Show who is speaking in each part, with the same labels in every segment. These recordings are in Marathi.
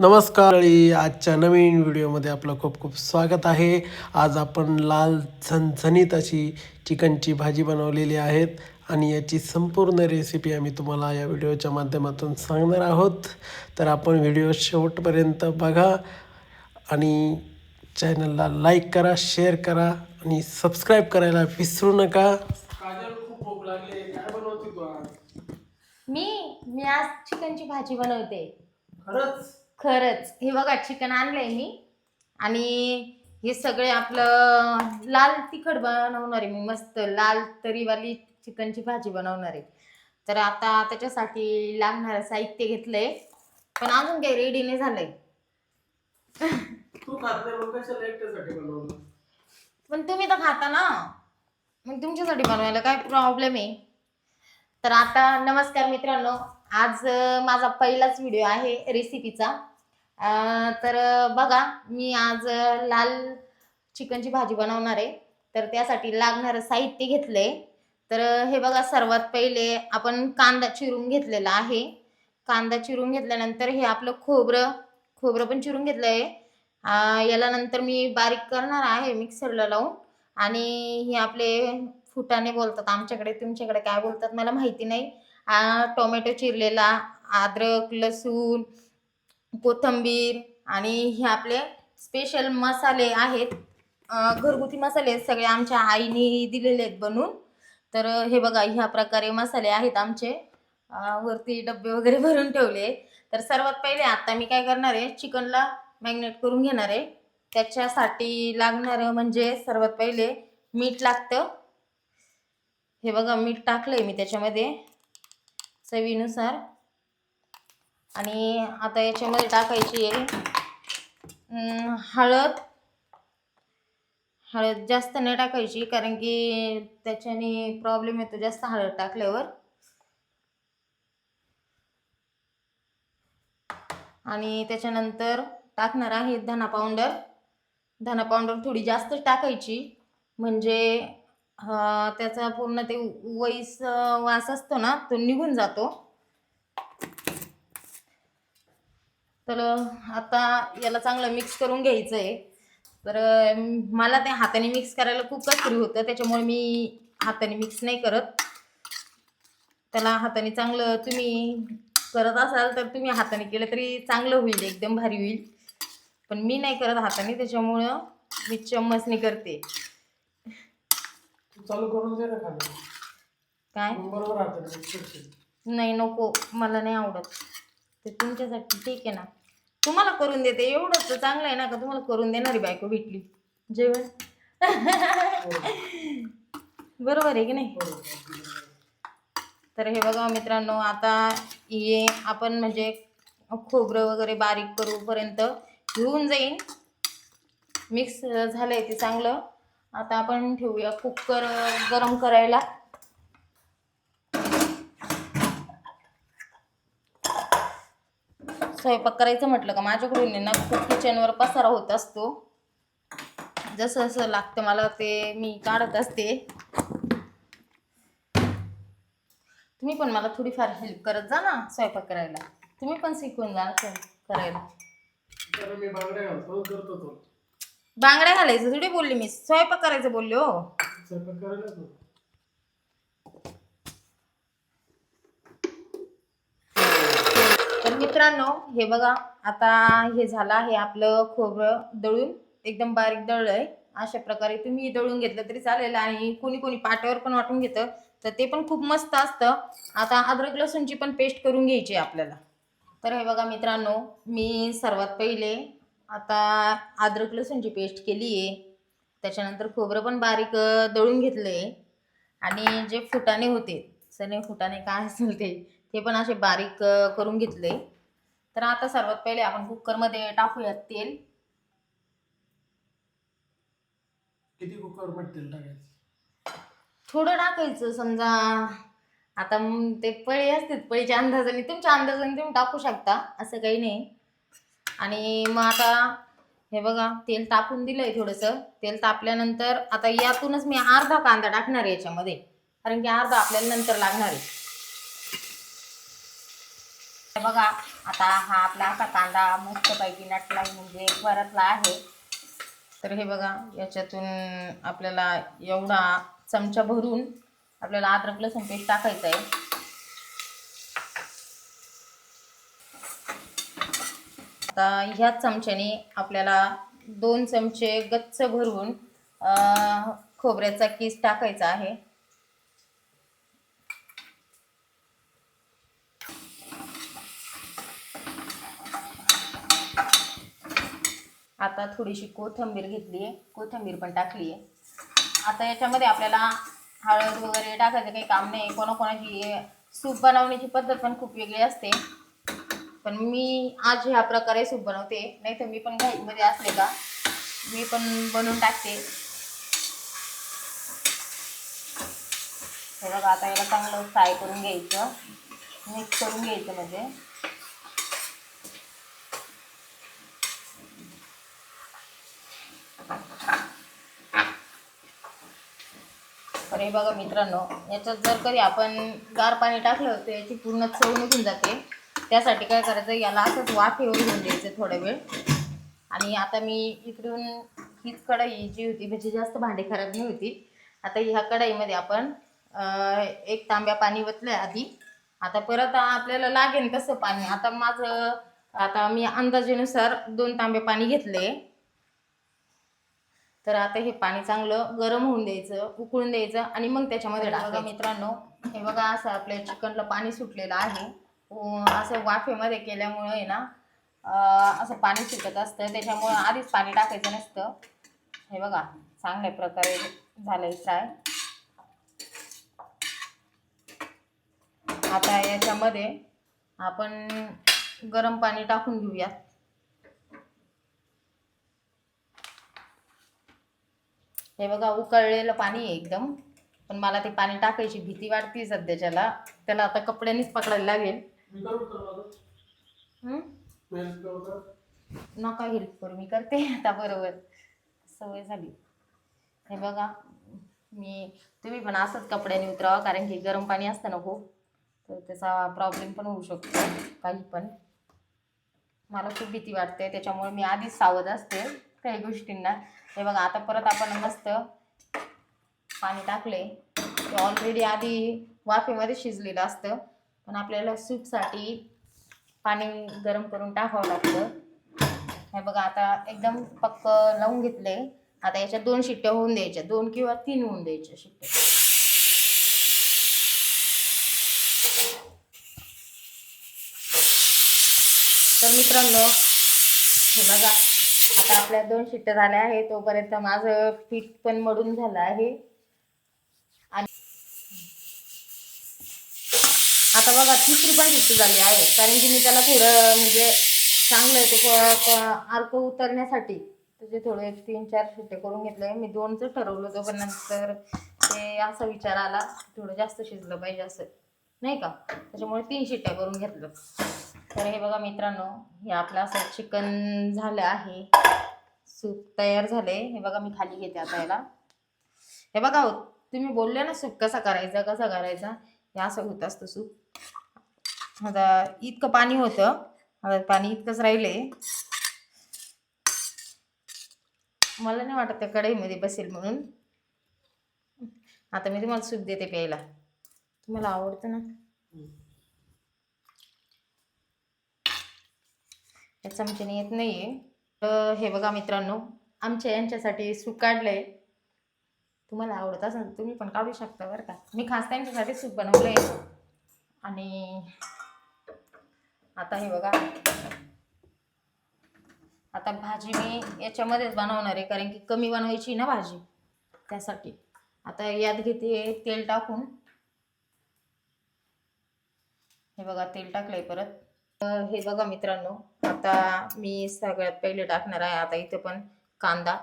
Speaker 1: नमस्कार. आजच्या नवीन व्हिडिओमध्ये आपलं खूप खूप स्वागत आहे. आज आपण लाल झणझणीत अशी चिकनची भाजी बनवलेली आहेत आणि याची संपूर्ण रेसिपी आम्ही तुम्हाला या व्हिडिओच्या माध्यमातून सांगणार आहोत. तर आपण व्हिडिओ शेवटपर्यंत बघा आणि चॅनलला लाईक करा शेअर करा आणि सबस्क्राईब करायला विसरू नका. काजल खूप भूक लागली. काय बनवते तू आज?
Speaker 2: मी मी आज चिकनची भाजी बनवते.
Speaker 1: खरंच?
Speaker 2: खरंच. हे बघा चिकन आणलंय मी. आणि हे सगळे आपलं लाल तिखट बनवणार आहे मी मस्त लाल तरीवाली चिकनची भाजी बनवणार. आहे तर आता त्याच्यासाठी लागणारं साहित्य घेतलंय. पण अजून काही रेडी नाही झालंय. पण तुम्ही तर खाता ना. मग तुमच्यासाठी बनवायला काय प्रॉब्लेम आहे? तर आता नमस्कार मित्रांनो. आज माझा पहिलाच व्हिडिओ आहे रेसिपीचा तर बघा मी आज लाल चिकनची भाजी बनवणार आहे. तर त्यासाठी लागणारं साहित्य घेतलंय. तर हे बघा सर्वात पहिले आपण कांदा चिरून घेतलेला आहे. कांदा चिरून घेतल्यानंतर हे आपलं खोबरं खोबरं पण चिरून घेतलं आहे याला नंतर मी बारीक करणार आहे मिक्सरला लावून. आणि हे आपले फुटाने बोलतात आमच्याकडे तुमच्याकडे काय बोलतात मला माहिती नाही. टोमॅटो चिरलेला अद्रक लसूण कोथंबीर आणि हे आपले स्पेशल मसाले आहेत. घरगुती मसाले सगळे आमच्या आईने दिलेले आहेत बनवून तर हे बघा ह्या प्रकारे मसाले आहेत आमचे. वरती डबे वगैरे भरून ठेवले. तर सर्वात पहिले आत्ता मी काय करणार आहे चिकनला मॅग्नेट करून घेणार आहे. त्याच्यासाठी लागणारं म्हणजे सर्वात पहिले मीठ लागतं. हे बघा मीठ टाकलंय मी त्याच्यामध्ये. चवीनुसार. आणि आता याच्यामध्ये टाकायची आहे. हळद. हळद जास्त नाही टाकायची कारण की त्याच्याने प्रॉब्लेम येतो जास्त हळद टाकल्यावर. आणि त्याच्यानंतर टाकणार आहे धना पावडर. धना पावडर थोडी जास्त टाकायची म्हणजे त्याचा पूर्ण ते वैस वास असतो ना तो निघून जातो. तर आता याला चांगलं मिक्स करून घ्यायचं आहे तर मला ते हाताने मिक्स करायला खूप कसरी होतं. त्याच्यामुळे मी हाताने मिक्स नाही करत. त्याला हाताने चांगलं तुम्ही करत असाल तर तुम्ही हाताने केलं तरी चांगलं होईल एकदम भारी होईल. पण मी नाही करत हाताने त्याच्यामुळं मी चम्मचने करते.
Speaker 1: तू चालू करून दे ना खाणं
Speaker 2: काय?
Speaker 1: बरोबर.
Speaker 2: नाही नको. मला नाही आवडत. ते तुमच्यासाठी ठीक आहे ना. तुम्हाला करून देते. एवढंच तर चांगलं आहे ना का? तुम्हाला करून देणारी बायको भेटली. जेवण. बरोबर आहे की नाही? तर हे बघा मित्रांनो आता हे आपण म्हणजे खोबरं वगैरे बारीक करूपर्यंत घेऊन जाईन. मिक्स झालं आहे ते चांगलं. आता आपण ठेवूया कुकर गरम करायला. स्वयंपाक करायचं म्हटलं का माझ्याकडून ना खूप किचनवर पसारा होत असतो. जसं जसं लागतं मला ते मी काढत असते. तुम्ही पण मला थोडीफार हेल्प करत जा ना स्वयंपाक करायला. तुम्ही पण शिकून जा करायला.
Speaker 1: बांगड्या
Speaker 2: घालायचं थोडी बोलली मी. स्वयंपाक करायचं बोलले हो
Speaker 1: स्वयंपाक करायला तू
Speaker 2: तर मित्रांनो हे बघा आता हे झालं आहे आपलं खोबरं दळून. एकदम बारीक दळलं आहे. अशा प्रकारे तुम्ही दळून घेतलं तरी चालेल आणि कोणी कोणी पाट्यावर पण वाटून घेतं. तर ते पण खूप मस्त असतं. आता अद्रक लसूणची पण पेस्ट करून घ्यायची आहे आपल्याला. तर हे बघा मित्रांनो मी सर्वात पहिले आता अद्रक लसूणची पेस्ट केली आहे. त्याच्यानंतर खोबरं पण बारीक दळून घेतलं आहे. आणि जे फुटाणे होते सने फुटाणे काय असेल ते ते पण असे बारीक करून घेतले. तर आता सर्वात पहिले आपण कुकरमध्ये टाकूयात तेल.
Speaker 1: किती कुकरमध्ये तेल टाकायचं?
Speaker 2: थोडं टाकायचं समजा आता ते पळी असतात पळीच्या अंदाजाने. तुमच्या अंदाजाने तुम्ही टाकू शकता असं काही नाही. आणि मग आता हे बघा तेल तापून दिलंय थोडंसं. तेल तापल्यानंतर आता यातूनच मी अर्धा कांदा टाकणार आहे याच्यामध्ये. कारण की अर्धा आपल्याला नंतर लागणार आहे. बघा आता हा आपला असा कांदा मस्तपैकी नटला म्हणजे परतला आहे. तर हे बघा याच्यातून आपल्याला एवढा चमचा भरून आपल्याला अद्रक लसूण पेस्ट टाकायचं आहे. आता ह्याच चमच्याने आपल्याला दोन चमचे गच्च भरून खोबऱ्याचा किस टाकायचा आहे. आता थोडीशी कोथिंबीर घेतली आहे कोथिंबीर पण टाकली आहे आता याच्यामध्ये आपल्याला हळद वगैरे टाकायचं काही काम नाही. कोणाकोणाची सूप बनवण्याची पद्धत पण खूप वेगळी असते. पण मी आज ह्या प्रकारे सूप बनवते. नाही तर मी पण घाईमध्ये असले का मी पण बनवून टाकते. हे बघा आता याला चांगलं फ्राय करून घ्यायचं. मिक्स करून घ्यायचं म्हणजे. तर हे बघा मित्रांनो याच्यात जर कधी आपण गार पाणी टाकलं तर याची पूर्ण चव निघून जाते. त्यासाठी काय करायचं याला असंच वाफेवर घेऊन द्यायचं थोडा वेळ. आणि आता मी इकडून हीच कढाई जी होती म्हणजे जास्त भांडी खराब नाही होती. आता ह्या कढाईमध्ये आपण एक तांब्या पाणी वतलं आधी. आता परत आपल्याला लागेल तसं पाणी. आता माझं आता मी अंदाजेनुसार दोन तांबे पाणी घेतले. तर आता हे पाणी चांगलं गरम होऊन द्यायचं उकळून द्यायचं आणि मग त्याच्यामध्ये बघा मित्रांनो हे बघा असं आपल्या चिकनला पाणी सुटलेलं आहे. असं वाफेमध्ये केल्यामुळं आहे ना असं पाणी सुटत असतं. त्याच्यामुळं आधीच पाणी टाकायचं नसतं. हे बघा चांगल्या प्रकारे झालंय फ्राय. आता याच्यामध्ये आपण गरम पाणी टाकून घेऊयात हे बघा उकळलेलं पाणी आहे एकदम. पण मला ते पाणी टाकायची भीती वाटते सध्याच्याला. त्याला आता कपड्यानेच पकडायला लागेल. नका हेल्प करू मी करते आता बरोबर. सवय झाली. हे बघा मी तुम्ही पण असंच कपड्याने उतरावा कारण की गरम पाणी असतं ना खूप तर त्याचा प्रॉब्लेम पण होऊ शकतो काही पण. मला खूप भीती वाटते त्याच्यामुळे मी आधीच सावध असते काही गोष्टींना. हे बघा आता परत आपण मस्त पाणी टाकले. ते ऑलरेडी आधी वाफेमध्ये शिजलेलं असतं. पण आपल्याला सूपसाठी पाणी गरम करून टाकावं लागतं. हे बघा आता एकदम पक्क लावून घेतले. आता याच्यात दोन शिट्ट्या होऊन द्यायच्या. दोन किंवा तीन होऊन द्यायच्या शिट्ट्या. तर मित्रांनो हे बघा. आता आपल्या दोन शिट्ट्या झाल्या आहे तोपर्यंत माझं पीठ पण मडून झालं आहे. आणि आता बघा तिसरी पण शिट्टी झाली आहे. कारण की मी त्याला थोडं म्हणजे चांगलं आहे ते अर्क उतरण्यासाठी. त्याचे थोडे एक तीन चार शिट्टे करून घेतले. मी दोनच ठरवलं होतं पण नंतर ते असा विचार आला थोडं जास्त शिजलं पाहिजे असं. नाही का? त्याच्यामुळे तीन शिट्ट्या करून घेतलं. तर हे बघा मित्रांनो हे आपलं असं चिकन झालं आहे. सूप तयार झाले हे बघा मी खाली घेते आता याला. हे बघा हो, तुम्ही बोलले ना सूप कसा करायचा कसा करायचा? हे असं होत असतं सूप. आता इतकं पाणी होतं. आता पाणी इतकंच राहिले मला नाही वाटत त्या कढईमध्ये बसेल म्हणून. आता मी तुम्हाला सूप देते प्यायला. तुम्हाला आवडतं ना? या चमच्याने येत नाहीये. तर हे बघा मित्रांनो आमच्या यांच्यासाठी सूप आहे तुम्हाला आवडत असेल तर तुम्ही पण काढू शकता बरं का. मी खास त्यांच्यासाठी सूप आहे आणि आता हे बघा. आता भाजी मी याच्यामध्येच बनवणार आहे कारण की कमी बनवायची ना भाजी. त्यासाठी. आता यात घेते तेल टाकून. हे बघा तेल टाकलंय परत. हे बघा मित्रांनो आता मी सगळ्यात पहिले टाकणार आहे आता इथे पण कांदा.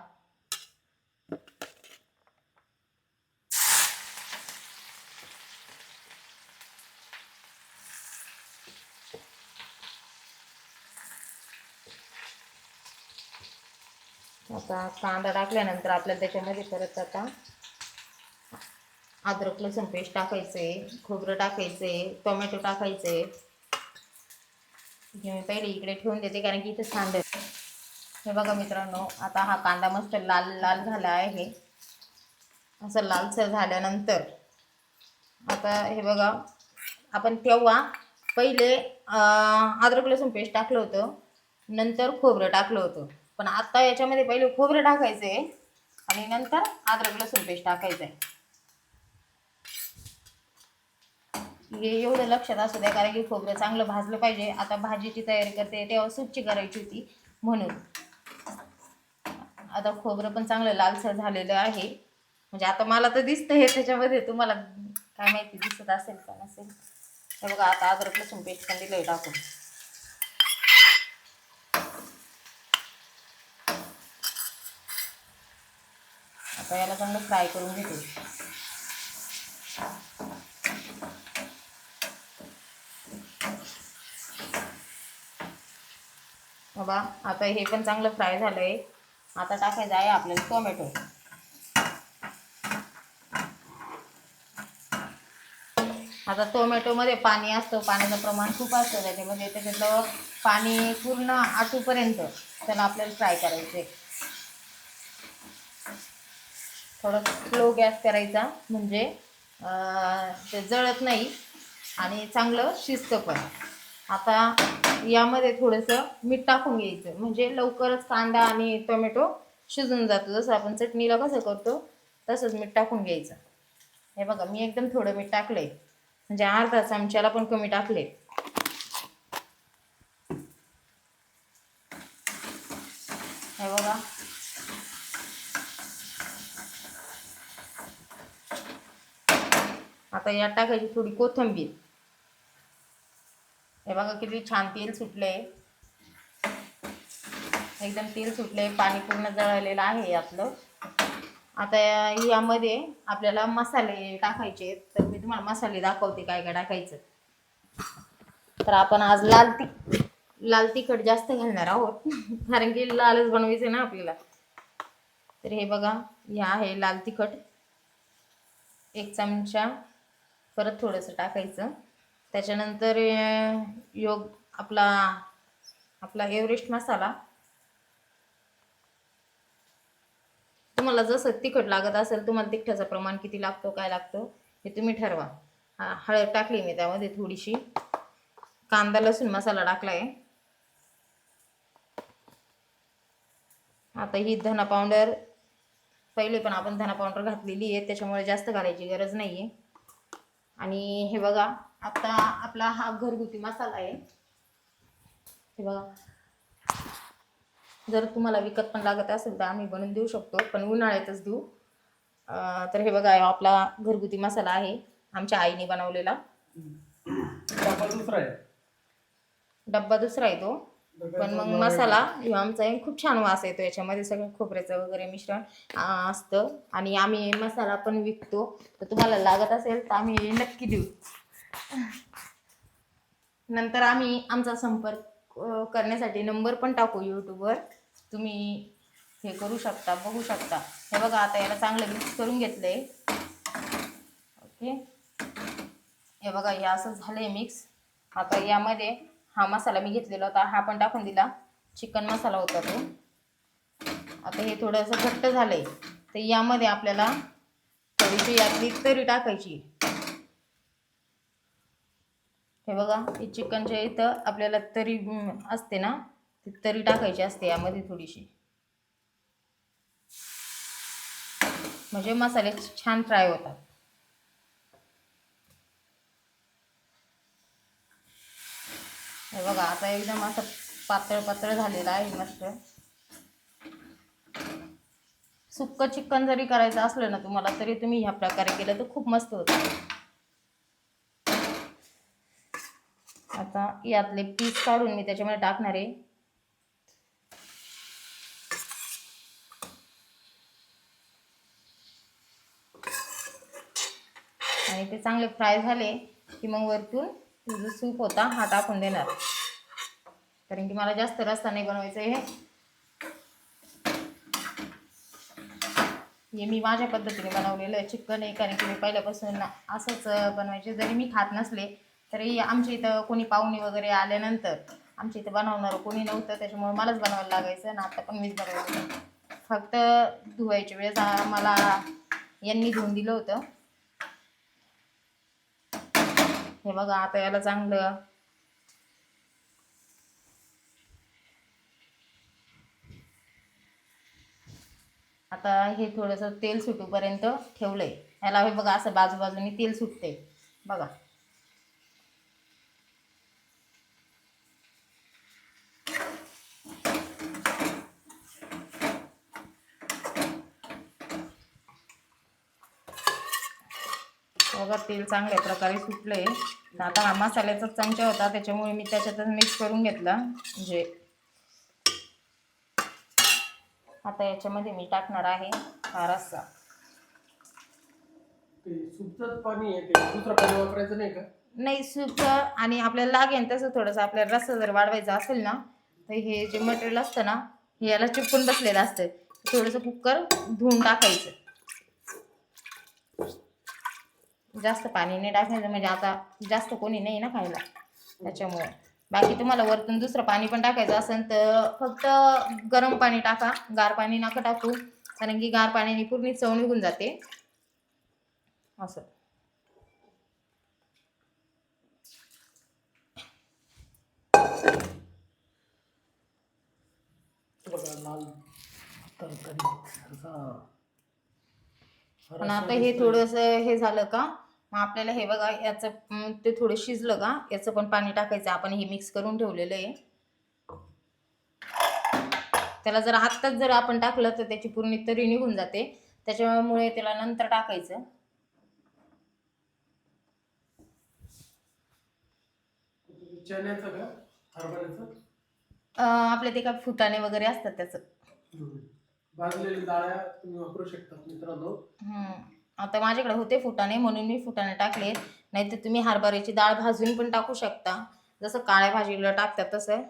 Speaker 2: आता कांदा टाकल्यानंतर आपल्याला त्याच्यामध्ये परत आता अद्रक लसूण पेस्ट टाकायचे खोबरं टाकायचे टोमॅटो टाकायचे हे मी पहिले इकडे ठेवून देते कारण की इथे सांडत हे बघा मित्रांनो आता हा कांदा मस्त लाल लाल झाला आहे. असं लालसर झाल्यानंतर आता हे बघा आपण तेव्हा पहिले अद्रक लसूण पेस्ट टाकलं होतं नंतर खोबरं टाकलं होतं. पण आता याच्यामध्ये पहिले खोबरं टाकायचं आहे आणि नंतर अद्रक लसूण पेस्ट टाकायचं आहे हे एवढं लक्षात असू द्या कारण की खोबरं चांगलं भाजलं पाहिजे. आता भाजीची तयारी करते तेव्हा स्वच्छ करायची होती म्हणून. आता खोबरं पण चांगलं लालसर झालेलं आहे. म्हणजे आता मला तर दिसतं हे त्याच्यामध्ये. तुम्हाला काय माहिती दिसत असेल का नसेल? तर बघा आता अद्रक लसूण पेस्ट पण दिलं टाकून. आता याला चांगलं फ्राय करून घेते. बाबा. आता हे पण चांगलं फ्राय झालंय. आता टाकायचं आहे आपल्याला टोमॅटो. आता टोमॅटोमध्ये पाणी असतं पाण्याचं प्रमाण खूप असतं त्याच्यामध्ये त्याच्यातलं पाणी पूर्ण आटूपर्यंत त्याला आपल्याला फ्राय करायचे थोडं स्लो गॅस करायचा म्हणजे ते जळत नाही आणि चांगलं शिजतं पण. आता यामध्ये थोडंसं मीठ टाकून घ्यायचं. म्हणजे लवकरच कांदा आणि टोमॅटो शिजून जातो. जसं आपण चटणीला कसं करतो तसंच मीठ टाकून घ्यायचं. हे बघा मी एकदम थोडं मीठ टाकलंय. म्हणजे अर्धा चमच्याला पण कमी टाकले हे बघा. आता यात टाकायची थोडी कोथिंबीर. हे बघा किती छान तेल सुटलंय एकदम तेल सुटलंय पाणी पूर्ण जळलेलं आहे आपलं आता यामध्ये आपल्याला मसाले टाकायचे तर मी तुम्हाला मसाले दाखवते काय काय टाकायचं. तर आपण आज लाल ति लाल तिखट जास्त घालणार आहोत. कारण की लालच बनवायचं ना आपल्याला. तर हे बघा हे आहे लाल तिखट. एक चमचा. परत थोडंसं टाकायचं. त्याच्यानंतर योग आपला आपला एव्हरेस्ट मसाला. तुम्हाला जसं तिखट लागत असेल तुम्हाला तिखटाचं प्रमाण किती लागतो काय लागतो हे तुम्ही ठरवा. हा, हळद टाकली मी त्यामध्ये थोडीशी. कांदा लसूण मसाला टाकला आहे आता ही धना पावडर पहिले पण आपण धना पावडर घातलेली आहे त्याच्यामुळे जास्त घालायची गरज नाही आहे आणि हे बघा आता आपला हा घरगुती मसाला आहे. हे बघा. जर तुम्हाला विकत पण लागत असेल तर आम्ही बनवून देऊ शकतो पण उन्हाळ्यातच देऊ. तर हे बघा आपला घरगुती मसाला आहे आमच्या आईने बनवलेला.
Speaker 1: डबा दुसरा आहे.
Speaker 2: डब्बा दुसरा आहे तो. पण मग मसाला आमचा खूप छान वास येतो याच्यामध्ये सगळं खोबऱ्याचं वगैरे मिश्रण असतं. आणि आम्ही मसाला पण विकतो. तर तुम्हाला लागत असेल तर आम्ही नक्की देऊ. नंतर आम्ही आमचा संपर्क करण्यासाठी नंबर पण टाकू यूट्यूबवर. तुम्ही हे करू शकता बघू शकता. हे बघा आता याला चांगलं मिक्स करून घेतलंय. ओके. हे बघा हे असं झालंय मिक्स आता यामध्ये हा मसाला मी घेतलेला होता हा पण टाकून दिला. चिकन मसाला होता तो. आता हे थोडंसं घट्ट झालंय. तर यामध्ये आपल्याला थोडीशी यातली तरी टाकायची. हे बघा हे चिकनच्या इथं आपल्याला तरी असते ना ती तरी टाकायची असते यामध्ये थोडीशी. म्हणजे मसाले छान फ्राय होतात. हे बघा आता एकदम असं पातळ पातळ झालेलं आहे मस्त. सुक्क चिकन जरी करायचं असलं ना तुम्हाला तरी तुम्ही ह्या प्रकारे केलं तर खूप मस्त होतं. आता यातले पीस काढून मी त्याच्यामध्ये टाकणार आहे. आणि ते चांगले फ्राय झाले की मग वरतून जो सूप होता हा टाकून देणार. कारण की मला जास्त रस्ता नाही बनवायचं आहे हे मी माझ्या पद्धतीने बनवलेलं आहे. चिकन आहे कारण की मी पहिल्यापासून असंच बनवायचे. जरी मी खात नसले तरी आमच्या इथं कोणी पाहुणे वगैरे आल्यानंतर आमच्या इथं बनवणारं कोणी नव्हतं त्याच्यामुळे मलाच बनवायला लागायचं आणि आता पण मीच बनवायचं फक्त धुवायच्या वेळेस मला यांनी धुवून दिलं होतं. हे बघा आता याला चांगलं आता हे थोडंसं तेल सुटूपर्यंत ठेवलंय. याला हे बघा असं बाजूबाजूनी तेल सुटते बघा. बघा तेल चांगल्या प्रकारे सुटलंय. आता हा मसाल्याचा चमचा होता त्याच्यामुळे मी त्याच्यातच मिक्स करून घेतला. म्हणजे आता याच्यामध्ये मी टाकणार आहे हा रस्सा.
Speaker 1: ते सुपचंच पाणी आहे ते दुसरं पाणी वापरायचं नाही का?
Speaker 2: नाही सूपचं आणि आपल्याला लागेल तसं थोडंसं आपल्याला रस्सा जर वाढवायचा असेल ना तर हे जे मटेरियल असतं ना हे याला चिपकून बसलेलं असतं. थोडंसं कुकर धुवून टाकायचं. जास्त पाणी नाही टाकायचं म्हणजे आता जास्त कोणी नाही ना खायला. त्याच्यामुळे. बाकी तुम्हाला वरतून दुसरं पाणी पण टाकायचं असेल तर फक्त गरम पाणी टाका गार पाणी नका टाकू कारण की गार पाण्याने पूर्ण चव निघून जाते. असं. पण आता हे थोडंसं हे झालं का? मग आपल्याला हे बघा याचं ते थोडं शिजलं का? याचं पण पाणी टाकायचं. आपण हे मिक्स करून ठेवलेलं आहे. त्याला जर आत्ताच जर आपण टाकलं तर त्याची पूर्ण तरी निघून जाते. त्याच्यामुळे त्याला नंतर टाकायचं. आपल्या ते काय फुटाणे वगैरे असतात त्याचं.
Speaker 1: हम्म. भाजलेल्या डाळ्या तुम्ही वापरू शकता मित्रांनो.
Speaker 2: आता माझ्याकडे होते फुटाणे म्हणून मी फुटाणे टाकले नाहीतर तुम्ही हरभऱ्याची डाळ भाजून पण टाकू शकता. जसं काळ्या भाजीला टाकतात तसं.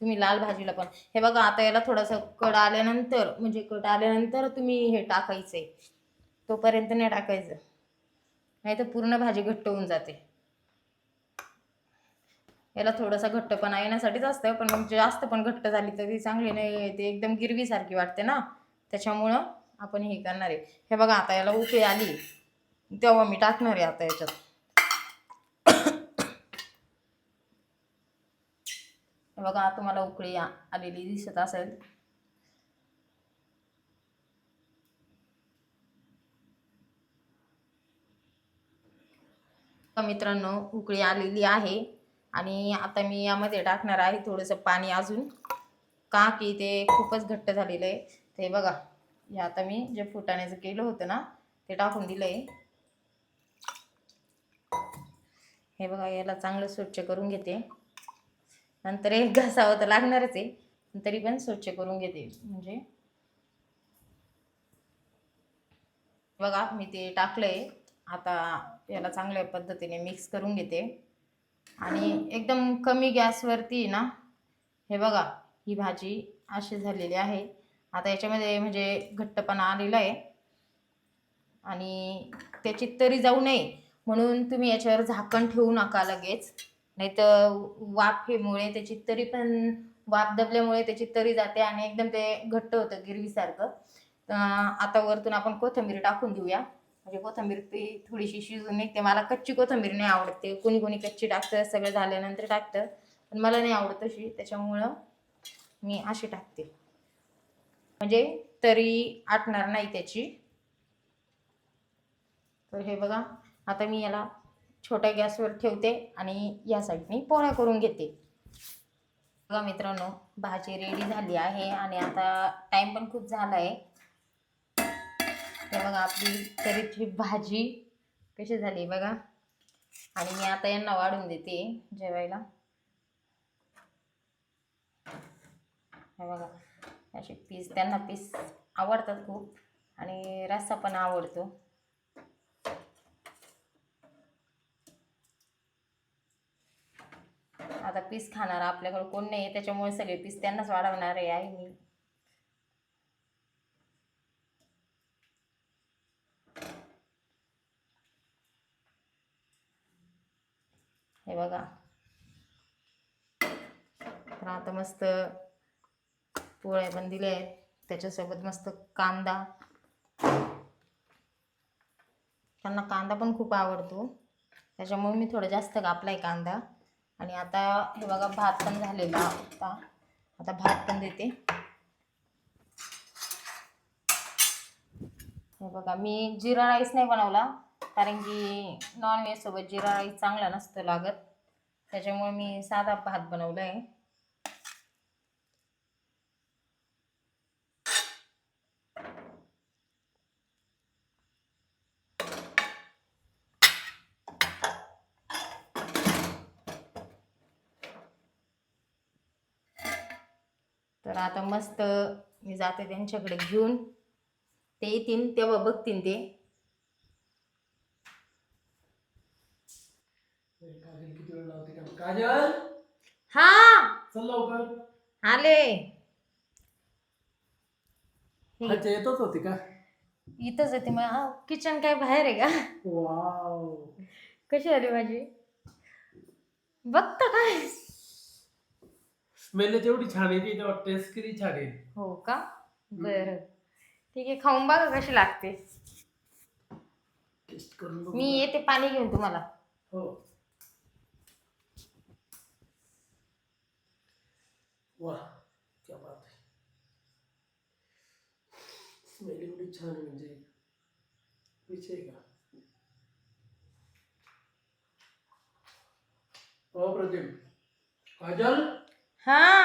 Speaker 2: तुम्ही लाल भाजीला पण. हे बघा आता याला थोडंसं कड आल्यानंतर म्हणजे कड आल्यानंतर तुम्ही हे टाकायचंय. तोपर्यंत नाही टाकायचं. नाही तर पूर्ण भाजी घट्ट होऊन जाते. याला थोडासा घट्टपणा येण्यासाठीच असतं पण जास्त पण घट्ट झाली तरी चांगली नाही ते एकदम गिरवीसारखी वाटते ना. त्याच्यामुळं आपण हे करणार आहे. हे बघा आता याला उकळी आली. तेव्हा मी टाकणार आहे आता याच्यात. हे बघा आता मला उकळी आलेली दिसत असेल. मित्रांनो उकळी आलेली आहे. आणि आता मी यामध्ये टाकणार आहे थोडंसं पाणी अजून. का? की ते खूपच घट्ट झालेलं आहे. ते बघा. हे आता मी जे फुटाण्याचं केलं होतं ना ते टाकून दिलं आहे हे बघा याला चांगलं स्वच्छ करून घेते. नंतर एक घासावं तर लागणारच आहे तरी पण स्वच्छ करून घेते. म्हणजे बघा मी ते टाकलंय. आता याला चांगल्या पद्धतीने मिक्स करून घेते. आणि एकदम कमी गॅसवरती ना हे बघा ही भाजी अशी झालेली आहे. आता याच्यामध्ये म्हणजे घट्टपणा आलेला आहे. आणि त्याची तरी जाऊ नये म्हणून तुम्ही याच्यावर झाकण ठेवू नका लगेच. नाही तर वाफ हेमुळे त्याची तरी पण वाफ दबल्यामुळे त्याची तरी जाते आणि एकदम ते घट्ट होतं गिरवीसारखं. आता वरतून आपण कोथिंबीर टाकून देऊया म्हणजे कोथिंबीर ती थोडीशी शिजून निघते. मला कच्ची कोथिंबीर नाही आवडते. कोणी कोणी कच्ची टाकतं सगळं झाल्यानंतर टाकतं. पण मला नाही आवडत अशी त्याच्यामुळं मी अशी टाकते. म्हणजे तरी आटणार नाही त्याची. तर हे बघा आता मी याला छोट्या गॅसवर ठेवते आणि या साईडने पोळ्या करून घेते. बघा मित्रांनो भाजी रेडी झाली आहे आणि आता टाइम पण खूप झाला आहे तर बघा आपली तरीची भाजी कशी झाली बघा. आणि मी आता यांना वाढून देते जेवायला. हे बघा. असे पीस त्यांना पीस आवडतात खूप आणि रस्सा पण आवडतो. आता पीस खाणार आपल्याकडं कोण नाही आहे त्याच्यामुळे सगळे पीस त्यांनाच वाढवणार आहे मी. हे बघा. तर आता मस्त पोळ्या पण दिल्या आहेत. त्याच्यासोबत मस्त कांदा. त्यांना कांदा पण खूप आवडतो. त्याच्यामुळे मी थोडं जास्त कापला आहे कांदा. आणि आता हे बघा भात पण झालेला आता. आता भात पण देते. हे बघा मी जिरा राईस नाही बनवला कारण की नॉनव्हेजसोबत जिरा राईस चांगला नसतो लागत. त्याच्यामुळे मी साधा भात बनवला आहे आता मस्त मी जाते त्यांच्याकडे घेऊन. ते येतील तेव्हा बघतील ते. हा! आले.
Speaker 1: येतच होती का?
Speaker 2: इथंच येते मग किचन काय बाहेर आहे का?
Speaker 1: वाव.
Speaker 2: कशी आली माझी? बघता काय?
Speaker 1: स्मेल तेवढी छान येते तेव्हा टेस्ट किती छान आहे
Speaker 2: हो का? बरं. ठीक आहे खाऊन बघा कशी लागते.
Speaker 1: टेस्ट करून बघू
Speaker 2: मी? येते पाणी घेऊन तुम्हाला.
Speaker 1: हो. वा क्या बात आहे. स्मेल एवढी छान आहे म्हणजे. विषय का? अप्रतिम काजल?
Speaker 2: हा?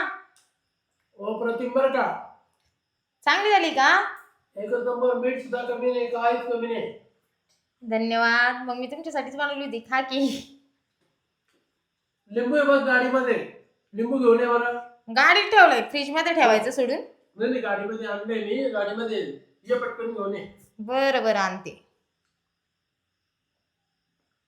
Speaker 1: अप्रतिम बर का?
Speaker 2: चांगली झाली का?
Speaker 1: एकच नंबर मीठ सुद्धा कमी नाही काहीच कमी नाही.
Speaker 2: धन्यवाद. मग मी तुमच्यासाठीच बनवली होती खा की.
Speaker 1: लिंबू आहे बघ गाडीमध्ये. लिंबू घेऊन ये बरं.
Speaker 2: गाडीत ठेवलंय फ्रीजमध्ये ठेवायचं सोडून.
Speaker 1: नाही नाही गाडीमध्ये आणलंय मी गाडीमध्ये ये पटकन घेऊन ये.
Speaker 2: बरं बरं आणते.